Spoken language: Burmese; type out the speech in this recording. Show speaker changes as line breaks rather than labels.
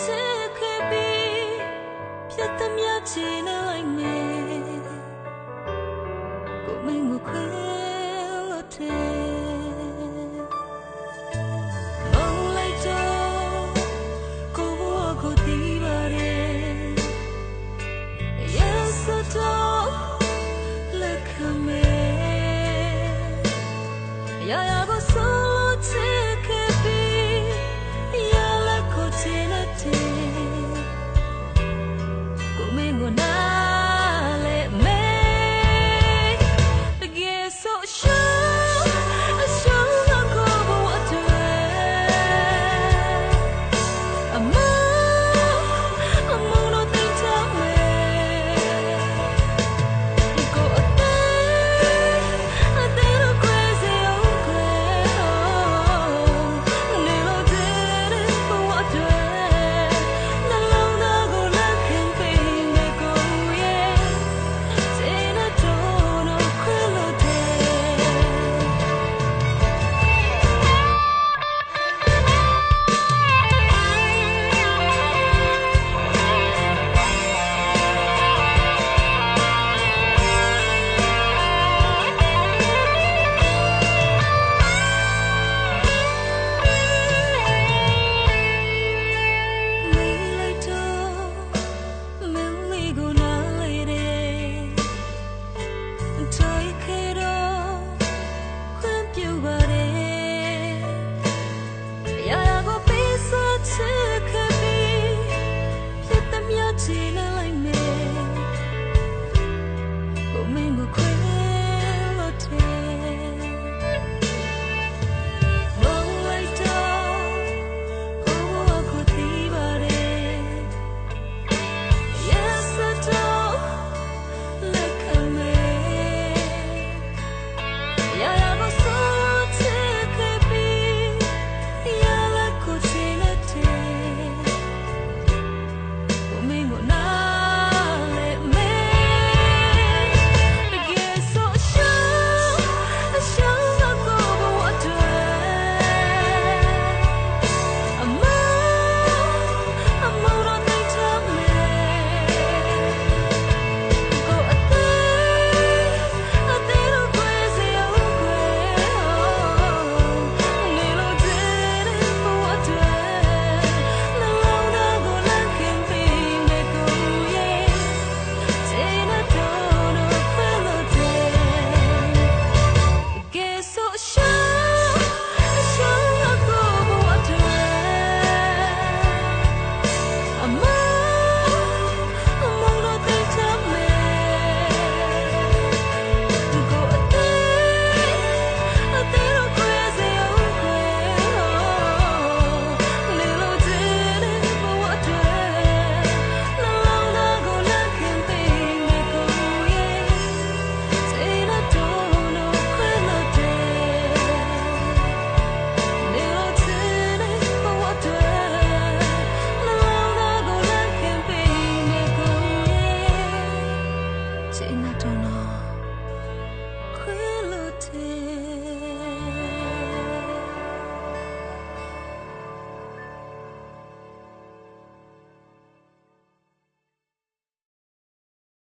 ချစ်ခဲ့ပြီးပြတ်သမျှချီနိုင်နေကိုမင်းကိုခွဲလို့တဲ့ Yeah, yeah, go so. will not ချင်တဲ့တော့